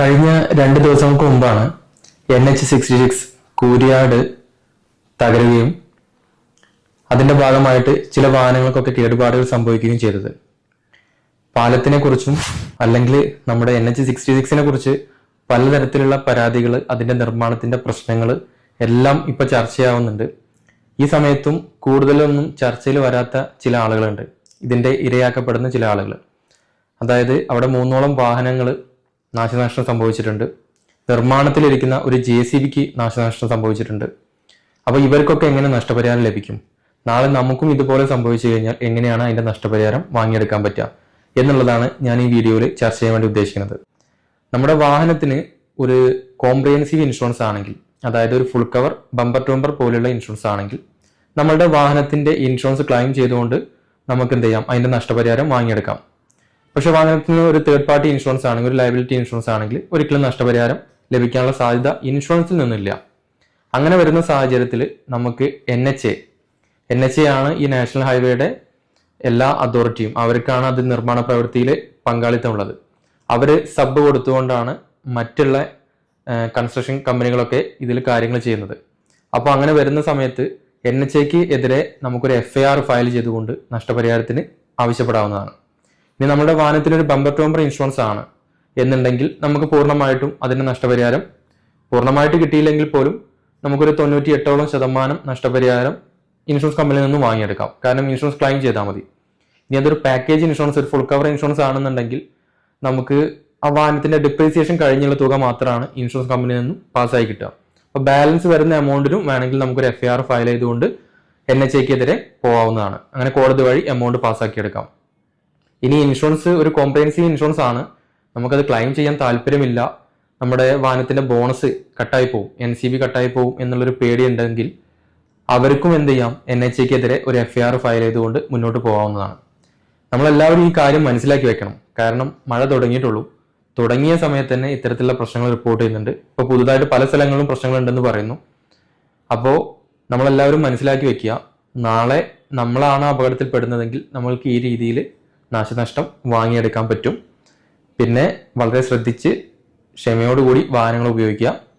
കഴിഞ്ഞ രണ്ട് ദിവസങ്ങൾക്ക് മുമ്പാണ് N H sixty six Kooriyad തകരുകയും അതിന്റെ ഭാഗമായിട്ട് ചില വാഹനങ്ങൾക്കൊക്കെ കേടുപാടുകൾ സംഭവിക്കുകയും ചെയ്തത്. പാലത്തിനെ കുറിച്ചും അല്ലെങ്കിൽ നമ്മുടെ എൻ എച്ച് സിക്സ്റ്റി സിക്സിനെ കുറിച്ച് പലതരത്തിലുള്ള പരാതികൾ അതിന്റെ നിർമ്മാണത്തിന്റെ പ്രശ്നങ്ങൾ എല്ലാം ഇപ്പൊ ചർച്ചയാവുന്നുണ്ട് ഈ സമയത്തും കൂടുതലൊന്നും ചർച്ചയിൽ വരാത്ത ചില ആളുകളുണ്ട്. ഇതിന്റെ ഇരയാക്കപ്പെടുന്ന ചില ആളുകൾ അതായത് അവിടെ മൂന്നോളം വാഹനങ്ങൾ നാശനഷ്ടം സംഭവിച്ചിട്ടുണ്ട്. നിർമ്മാണത്തിലിരിക്കുന്ന ഒരു ജെ സി ബിക്ക് നാശനഷ്ടം സംഭവിച്ചിട്ടുണ്ട്. അപ്പോൾ ഇവർക്കൊക്കെ എങ്ങനെ നഷ്ടപരിഹാരം ലഭിക്കും? നാളെ നമുക്കും ഇതുപോലെ സംഭവിച്ചു കഴിഞ്ഞാൽ എങ്ങനെയാണ് അതിന്റെ നഷ്ടപരിഹാരം വാങ്ങിയെടുക്കാൻ പറ്റുക? എന്നുള്ളതാണ് ഞാൻ ഈ വീഡിയോയിൽ ചർച്ച ചെയ്യാൻ വേണ്ടി ഉദ്ദേശിക്കുന്നത്. നമ്മുടെ വാഹനത്തിന് ഒരു കോംപ്രിഹെൻസീവ് ഇൻഷുറൻസ് ആണെങ്കിൽ അതായത് ഒരു full cover bumper to bumper പോലെയുള്ള ഇൻഷുറൻസ് ആണെങ്കിൽ നമ്മളുടെ വാഹനത്തിന്റെ ഇൻഷുറൻസ് ക്ലെയിം ചെയ്തുകൊണ്ട് നമുക്ക് എന്ത് ചെയ്യാം? അതിന്റെ നഷ്ടപരിഹാരം വാങ്ങിയെടുക്കാം. പക്ഷെ വാഹനത്തിന് ഒരു തേർഡ് പാർട്ടി ഇൻഷുറൻസ് ആണെങ്കിൽ ഒരു ലയബിലിറ്റി ഇൻഷുറൻസ് ആണെങ്കിൽ ഒരിക്കലും നഷ്ടപരിഹാരം ലഭിക്കാനുള്ള സാധ്യത ഇൻഷുറൻസിൽ നിന്നില്ല. അങ്ങനെ വരുന്ന സാഹചര്യത്തിൽ നമുക്ക് N H A N H A ആണ് ഈ നാഷണൽ ഹൈവേയുടെ എല്ലാ അതോറിറ്റിയും അവർക്കാണ് അത് നിർമ്മാണ പ്രവൃത്തിയിൽ പങ്കാളിത്തമുള്ളത് അവർ സബ് കൊടുത്തുകൊണ്ടാണ് മറ്റുള്ള കൺസ്ട്രക്ഷൻ കമ്പനികളൊക്കെ ഇതിൽ കാര്യങ്ങൾ ചെയ്യുന്നത്. അപ്പോൾ അങ്ങനെ വരുന്ന സമയത്ത് എൻ എച്ച് എക്ക് എതിരെ നമുക്കൊരു എഫ് ഐ ആർ ഫയൽ ചെയ്തുകൊണ്ട് നഷ്ടപരിഹാരത്തിന് ആവശ്യപ്പെടാവുന്നതാണ്. ഇനി നമ്മുടെ വാഹനത്തിന് ഒരു ബമ്പർ ടോംബർ ഇൻഷുറൻസ് ആണ്. എന്നുണ്ടെങ്കിൽ നമുക്ക് പൂർണമായിട്ടും അതിന്റെ നഷ്ടപരിഹാരം പൂർണമായിട്ട് കിട്ടിയില്ലെങ്കിൽ പോലും നമുക്കൊരു തൊണ്ണൂറ്റി എട്ടോളം ശതമാനം നഷ്ടപരിഹാരം ഇൻഷുറൻസ് കമ്പനിയിൽ നിന്ന് വാങ്ങിയെടുക്കാം. കാരണം ഇൻഷുറൻസ് ക്ലെയിം ചെയ്താൽ മതി. ഇനി അതൊരു പാക്കേജ് ഇൻഷുറൻസ് ഒരു ഫുൾ കവർ ഇൻഷുറൻസ് ആണെന്നുണ്ടെങ്കിൽ നമുക്ക് ആ വാഹനത്തിന്റെ ഡിപ്രീസിയേഷൻ കഴിഞ്ഞുള്ള തുക മാത്രമാണ് ഇൻഷുറൻസ് കമ്പനിയിൽ നിന്നും പാസ്സായി കിട്ടുക. അപ്പോൾ ബാലൻസ് വരുന്ന എമൗണ്ടിനും വേണമെങ്കിൽ നമുക്കൊരു എഫ് ഐ ആർ ഫയൽ ചെയ്തുകൊണ്ട് എൻ എച്ച് എക്കെതിരെ പോകാവുന്നതാണ് അങ്ങനെ കോടതി വഴി എമൗണ്ട് പാസ്സാക്കി എടുക്കാം ഇനി ഇൻഷുറൻസ് ഒരു കോംപ്രഹെൻസീവ് ഇൻഷുറൻസ് ആണ്. നമുക്കത് ക്ലെയിം ചെയ്യാൻ താല്പര്യമില്ല. നമ്മുടെ വാഹനത്തിന്റെ ബോണസ് കട്ടായി പോകും എൻ സി ബി കട്ടായി പോകും എന്നുള്ളൊരു പേടി ഉണ്ടെങ്കിൽ അവർക്കും എന്ത് ചെയ്യാം? എൻ എച്ച് എക്കെതിരെ ഒരു എഫ് ആർ ഫയൽ ചെയ്തുകൊണ്ട് മുന്നോട്ട് പോകാവുന്നതാണ്. നമ്മളെല്ലാവരും ഈ കാര്യം മനസ്സിലാക്കി വെക്കണം. കാരണം മഴ തുടങ്ങിയിട്ടുള്ളൂ. തുടങ്ങിയ സമയത്ത് തന്നെ ഇത്തരത്തിലുള്ള പ്രശ്നങ്ങൾ റിപ്പോർട്ട് ചെയ്യുന്നുണ്ട്. ഇപ്പോൾ പുതുതായിട്ട് പല സ്ഥലങ്ങളിലും പ്രശ്നങ്ങളുണ്ടെന്ന് പറയുന്നു. അപ്പോൾ നമ്മളെല്ലാവരും മനസ്സിലാക്കി വെക്കുക. നാളെ നമ്മളാണ് അപകടത്തിൽ പെടുന്നതെങ്കിൽ നമ്മൾക്ക് ഈ രീതിയിൽ നാശനഷ്ടം വാങ്ങിയെടുക്കാൻ പറ്റും. പിന്നെ വളരെ ശ്രദ്ധിച്ച് ക്ഷമയോടുകൂടി വാഹനങ്ങൾ ഉപയോഗിക്കുക.